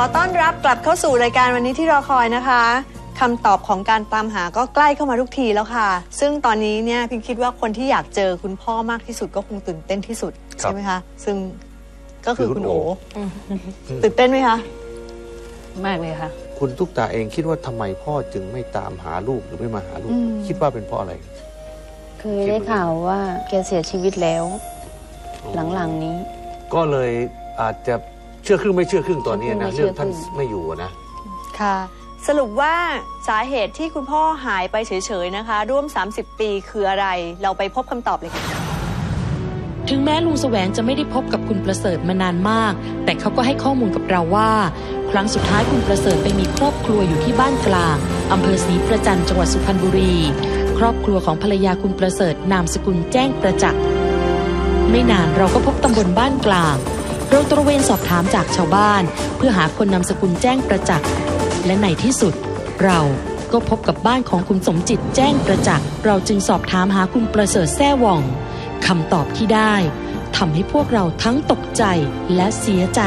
ขอต้อนรับกลับเข้าสู่รายการวันนี้ที่รอคอยนะคะคำตอบของการตามหาก็ใกล้เข้ามาทุกทีแล้วค่ะ ซึ่งตอนนี้เนี่ยพิงคิดว่าคนที่อยากเจอคุณพ่อมากที่สุดก็คงตื่นเต้นที่สุดครับใช่ไหมคะ ซึ่งก็คือคือคุคุณณโอโอตื่นเต้นไหมคะ มากเลยค่ะ คุณตุ๊กตาเองคิดว่าทำไมพ่อจึงไม่ตามหาลูกหรือไม่มาหาลูกอืมคิดว่าเป็นเพราะอะไรคือได้ข่าวว่าแกเสียชีวิตแล้ว หลังๆนี้ ก็เลยอาจจะ เชื่อครึ่งไม่เชื่อครึ่งตอนนี้นะเชื่เรื่อองครึ่ท่านงไม่อยู่อะนะค่ะ สรุปว่าสาเหตุที่คุณพ่อหายไปเฉยๆนะคะ ร่วม 30 ปีคืออะไร เราไปพบคำตอบเลยค่ะถึงแม้ลุงแสวงจะไม่ได้พบกับคุณประเสริฐมานานมาก แต่เขาก็ให้ข้อมูลกับเราว่า ครั้งสุดท้ายคุณประเสริฐไปมีครอบครัวอยู่ที่บ้านกลางอำเภอศรีประจันจังหวัดสุพรรณบุรี ครอบครัวของภรรยาคุณประเสริฐนามสกุลแจ้งประจักษ์ไม่นานเราก็พบตำบลบ้านกลาง เราตระเวนสอบถามจากชาวบ้าน เพื่อหาคนนามสกุลแจ้งประจักษ์ และในที่สุด เราก็พบกับบ้านของคุณสมจิตแจ้งประจักษ์ เราจึงสอบถามหาคุณประเสริฐแซ่หว่องคำตอบที่ได้ทำให้พวกเราทั้งตกใจและเสียใจ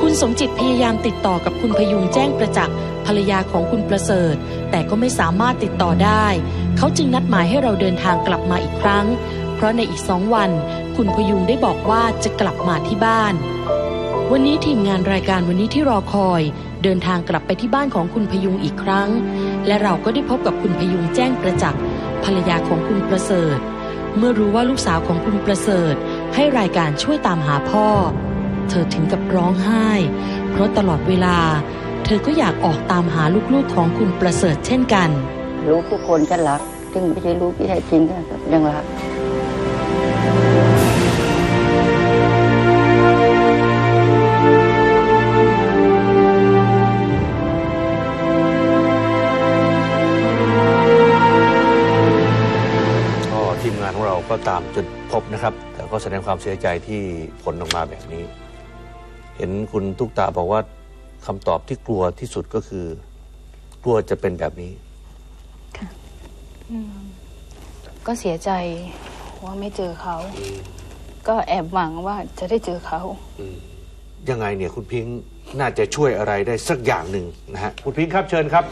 คุณสมจิตพยายามติดต่อกับคุณพยุงแจ้งประจักษ์ภรรยาของคุณประเสริฐ แต่ก็ไม่สามารถติดต่อได้ เขาจึงนัดหมายให้เราเดินทางกลับมาอีกครั้ง เพราะในอีกสองวัน คุณพยุงได้บอกว่าจะกลับมาที่บ้าน วันนี้ทีมงานรายการวันนี้ที่รอคอย เดินทางกลับไปที่บ้านของคุณพยุงอีกครั้ง และเราก็ได้พบกับคุณพยุงแจ้งประจักษ์ภรรยาของคุณประเสริฐ เมื่อรู้ว่าลูกสาวของคุณประเสริฐ ให้รายการช่วยตามหาพ่อ เธอถึงกับร้องไห้ เพราะตลอดเวลา เธอก็อยากออกตามหาลูกๆของคุณประเสริฐเช่นกัน ลูกทุกคนฉันรัก ถึงไม่ใช่ลูกที่แท้จริงก็ยังรักก็ทีมงานของเราก็ตามจนพบนะครับ แต่ก็แสดงความเสียใจที่ผลออกมาแบบนี้ เห็นคุณตุ๊กตาบอกว่าคำตอบที่กลัวที่สุดก็คือ กลัวจะเป็นแบบนี้ ก็เสียใจว่าไม่เจอเขา ก็แอบหวังว่าจะได้เจอเขา ยังไงเนี่ยคุณพิงค์น่าจะช่วยอะไรได้สักอย่างหนึ่งนะฮะคุณพิงค์ครับเชิญครับ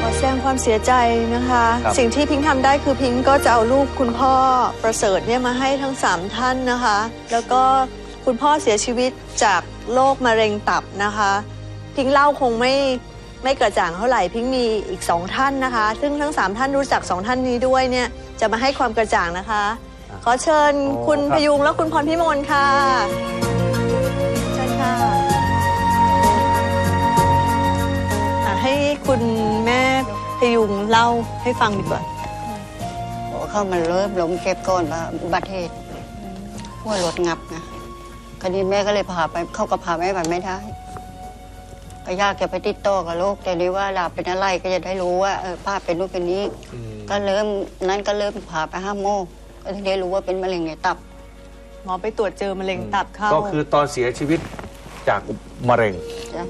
ขอแสดงความเสียใจนะคะครับสิ่งที่พิงค์ทำได้คือพิงค์ก็จะเอารูปคุณพ่อประเสริฐเนี่ยมาให้ทั้งสามท่านนะคะ แล้วก็ คุณพ่อเสียชีวิตจากโรคมะเร็งตับนะคะ พิงค์เล่าคงไม่ไม่กระจ่างเท่าไหร่พิงค์มีอีกสองท่านนะคะ ซึ่งทั้งสามท่านรู้จักสองท่านนี้ด้วยเนี่ย จะมาให้ความกระจ่างนะคะ ขอเชิญโอ้คุณครับพยุงและคุณพรพิมลค่ะเชิญค่ะอะ ให้คุณแม่พยุงเล่าให้ฟังดีกว่าเขามันเริ่มล้มเจ็บก่อนว่าอุบัติเหตุหัวรถงับนะ คราวนี้แม่ก็เลยพาไปเข้ากับพาแม่ไปไม่ได้ก็ยากจะไปติดต่อกับโรคแต่นี้ว่าเราเป็นอะไรก็จะได้รู้ว่าเออป้าเป็นนู่นเป็นนี้อืมก็เริ่มนั้นก็เริ่มพาไปห้าโมงก็ถึงได้รู้ว่าเป็นมะเร็งในตับหมอไปตรวจเจอมะเร็งตับเข้าก็คือตอนเสียชีวิตจากมะเร็ง จ้ะ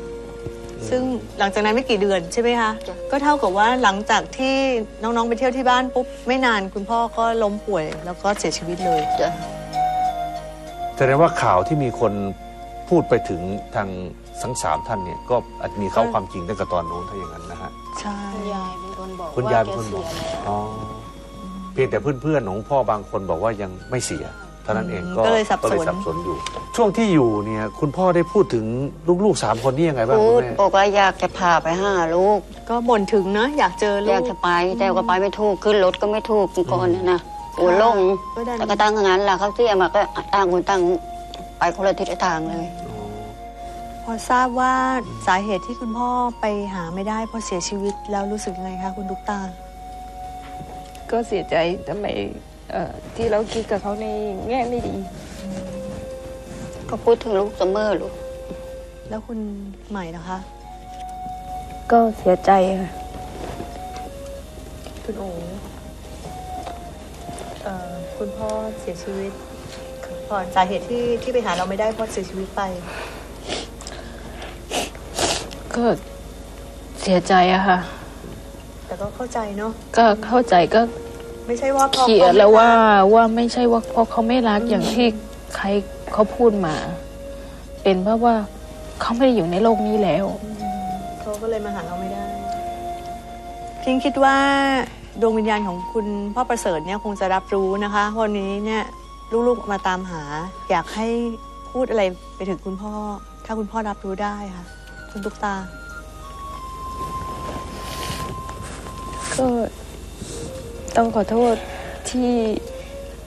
ซึ่งหลังจากนั้นไม่กี่เดือนใช่ไหมคะจ้ะ ก็เท่ากับว่าหลังจากที่น้องๆไปเที่ยวที่บ้านปุ๊บไม่นานคุณพ่อก็ล้มป่วยแล้วก็เสียชีวิตเลย จ้ะ แสดงว่าข่าวที่มีคนพูดไปถึงทางทั้งสามท่านเนี่ยก็อาจจะมีเข้าความจริงตั้งแต่ตอนโน้นถ้าอย่างนั้นนะฮะใช่คุณยายเป็นคนบอกคุณยายเป็นคนบอกว่าแกเสียแล้วอ๋อเพียงแต่เพื่อนๆของพ่อบางคนบอกว่ายังไม่เสียเท่านั้นเองก็ก็เลยสับก็สเลยนสับสนอยู่ ช่วงที่อยู่เนี่ย คุณพ่อได้พูดถึงลูกๆสามคนนี้ยังไงบ้างพูคุณดแม่บอกว่าอยากจะพาไปหาลูก ก็บ่นถึงเนอะอยากเจอลูอยากกจะไปแต่ก็ไปไม่ถูกขึ้นรถก็ไม่ถูกก่อนนะ นะโอ้โล่งก็ดันแล้วก็ตั้งงานล่ะเขาเสียมาก็ต่างคนต่างไปคนละทิศละทางเลยอ๋อพอทราบว่าสาเหตุที่คุณพ่อไปหาไม่ได้เพราะเสียชีวิตแล้วรู้สึกยังไงคะคุณดุกตา ก็เสียใจทำไมเอ่อที่เราคิดกับเขาในแง่ไม่ดี ก็พูดถึงลูกเสมอลูกแล้วคุณใหม่นะคะ ก็เสียใจค่ะคุณโอเอ่อ คุณพ่อเสียชีวิตก่อนสาเหตุที่ที่ไปหาเราไม่ได้เพราะเสียชีวิตไป ก็เสียใจอะค่ะ แต่ก็เข้าใจเนาะก็เข้าใจก็ไม่ใช่ว่าพอเขียนแล้วว่าว่าไม่ใช่ว่าเพราะเขาไม่รักอย่างที่ใครเขาพูดมา เป็นเพราะว่าเขาไม่ได้อยู่ในโลกนี้แล้วเขาก็เลยมาหาเราไม่ได้พิงคิดว่า ดวงวิญญาณของคุณพ่อประเสริฐเนี่ยคงจะรับรู้นะคะ วันนี้เนี่ยลูกๆมาตามหา อยากให้พูดอะไรไปถึงคุณพ่อ ถ้าคุณพ่อรับรู้ได้ค่ะ คุณตุ๊กตา ก็ต้องขอโทษที่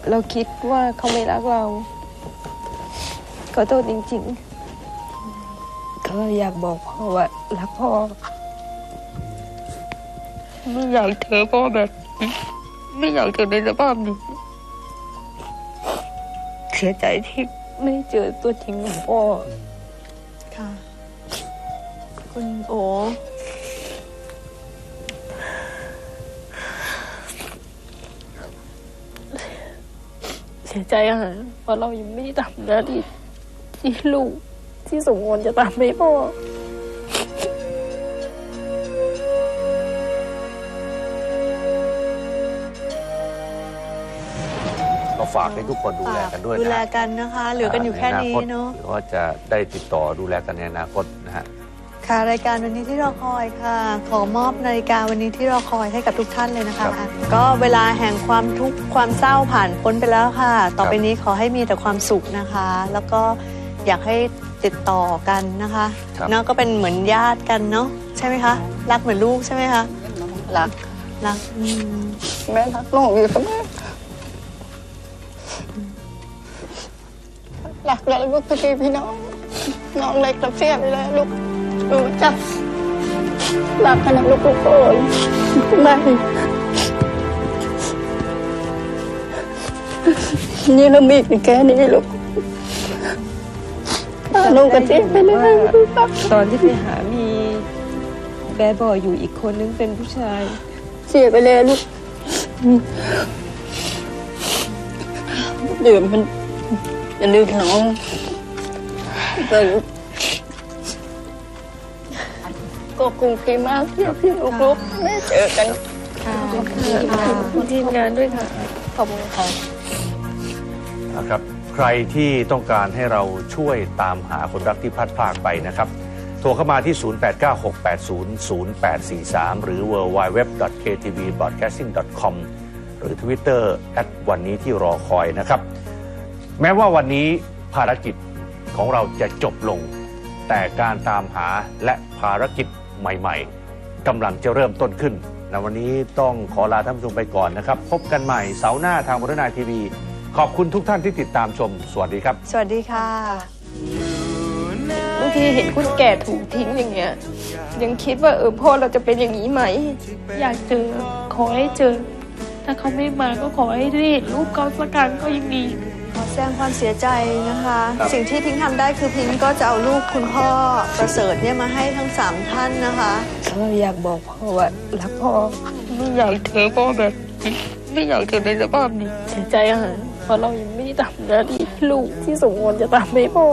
เราคิดว่าเขาไม่รักเรา ขอโทษจริงๆ ก็อยากบอกพ่อว่ารักพ่อ ไม่อยากเจอพ่อแบบไม่อยากเจอในสภาพนี้เสียใจที่ไม่เจอตัวจริงของพ่อค่ะ คุณโอเสียใจอะเพราะเรายังไม่ได้ทำหน้าที่ที่ลูกที่สมควรจะทำให้พ่อ ฝากให้ทุกคนดูแลกันด้วยดูนะแลฮะกันนะคะ เหลือกันอยู่แค่นี้เนาะหรือว่าจะได้ติดต่อดูแลกันในอนาคตนะฮะค่ะรายการวันนี้ที่รอคอยค่ะ ขอมอบนาฬิกาวันนี้ที่รอคอยให้กับทุกท่านเลยนะคะครับก็เวลาแห่งความทุกข์ความเศร้าผ่านพ้นไปแล้วค่ะ ต่อไปนี้ขอให้มีแต่ความสุขนะคะ แล้วก็อยากให้ติดต่อกันนะคะครับเนาะก็เป็นเหมือนญาติกันเนาะใช่ไหมคะรักเหมือนลูกใช่ไหมคะรักรักอืมแม่รักลูกอยู่เสมอ รักแล้วลูกพี่พี่น้อง น้องเล็กเราเสียไปแล้วลูกลูกจับรักกันนะลูกทุกคนไม่นี่เรามีแค่นี้ลูกลูกก็เสียไปแล้วลูกรักตอนที่ไปหามีแบบบอยอยู่อีกคนนึงเป็นผู้ชาย เสียไปแล้วลูกเดือมัน อย่าลืมน้องเดี๋ยวก็คงดีมากที่ที่ลูกๆได้เจอกันขอบคุณทีมงานด้วยค่ะ ขอบคุณค่ะนะครับ ใครที่ต้องการให้เราช่วยตามหาคนรักที่พลัดพรากไปนะครับ โทรเข้ามาที่ 0896800843 หรือ www.ktvbroadcasting.com หรือ Twitter วันนี้ที่รอคอยนะครับ แม้ว่าวันนี้ภารกิจของเราจะจบลง แต่การตามหาและภารกิจใหม่ๆกำลังจะเริ่มต้นขึ้นในวันนี้ต้องขอลาท่านผู้ชมไปก่อนนะครับ พบกันใหม่เสาร์หน้าทางบรณาทีวี ขอบคุณทุกท่านที่ติดตามชม สวัสดีครับ สวัสดีค่ะบางทีเห็นคนแก่ถูกทิ้งอย่างเงี้ย ยังคิดว่าเออพ่อเราจะเป็นอย่างนี้ไหม อยากเจอขอให้เจอ ถ้าเขาไม่มาก็ขอให้ได้เห็นรูปเขาสักครั้งก็ยังดี ขอแสดงความเสียใจนะคะ สิ่งที่พิงค์ทำได้คือพิงค์ก็จะเอาลูกคุณพ่อประเสริฐเนี่ยมาให้ทั้งสามท่านนะคะก็อยากบอกพ่อว่ารักพ่อไม่อยากเจอพ่อแบบนี้ไม่อยากเจอในสภาพนี้เสียใจอะเพราะเรายังไม่ได้ทำหน้าที่ลูกที่สมควรจะทำให้พ่อ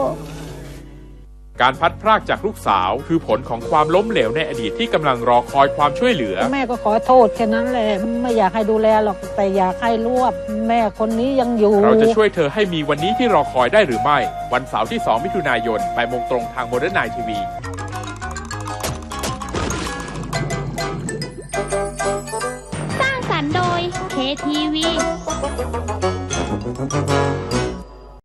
การพลัดพรากจากลูกสาว คือผลของความล้มเหลวในอดีตที่กำลังรอคอยความช่วยเหลือ แม่ก็ขอโทษแค่นั้นแหละไม่อยากให้ดูแลหรอกแต่อยากให้รู้ว่าแม่คนนี้ยังอยู่ เราจะช่วยเธอให้มีวันนี้ที่รอคอยได้หรือไม่ วันเสาร์ที่ 2 มิถุนายนบ่ายโมงตรงทางโมเดิร์นไนทีวีสร้างสรรค์โดย KTV